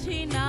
আসি না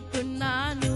కుంటున్నాను